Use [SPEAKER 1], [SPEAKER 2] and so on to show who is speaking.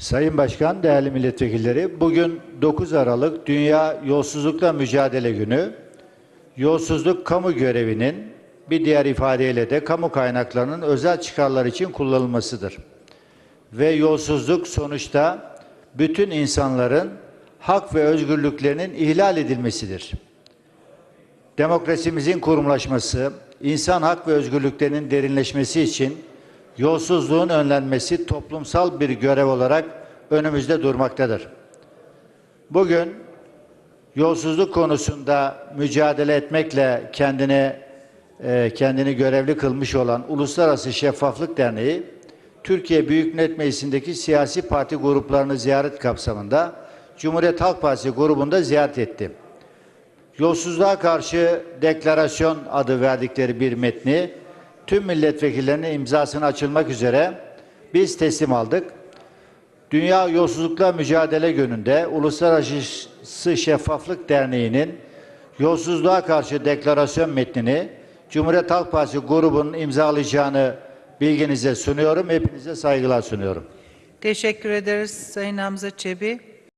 [SPEAKER 1] Sayın Başkan, değerli milletvekilleri, bugün 9 Aralık Dünya Yolsuzlukla Mücadele Günü. Yolsuzluk kamu görevinin bir diğer ifadeyle de kamu kaynaklarının özel çıkarlar için kullanılmasıdır. Ve yolsuzluk sonuçta bütün insanların hak ve özgürlüklerinin ihlal edilmesidir. Demokrasimizin kurumlaşması, insan hak ve özgürlüklerinin derinleşmesi için yolsuzluğun önlenmesi toplumsal bir görev olarak önümüzde durmaktadır. Bugün yolsuzluk konusunda mücadele etmekle kendini e, kendini görevli kılmış olan Uluslararası Şeffaflık Derneği Türkiye Büyük Millet Meclisi'ndeki siyasi parti gruplarını ziyaret kapsamında Cumhuriyet Halk Partisi grubunda ziyaret etti. Yolsuzluğa karşı deklarasyon adı verdikleri bir metni tüm milletvekillerinin imzasını açılmak üzere biz teslim aldık. Dünya Yolsuzlukla Mücadele Günü'nde Uluslararası Şeffaflık Derneği'nin yolsuzluğa karşı deklarasyon metnini Cumhuriyet Halk Partisi grubunun imzalayacağını bilginize sunuyorum. Hepinize saygılar sunuyorum.
[SPEAKER 2] Teşekkür ederiz Sayın Hamza Çebi.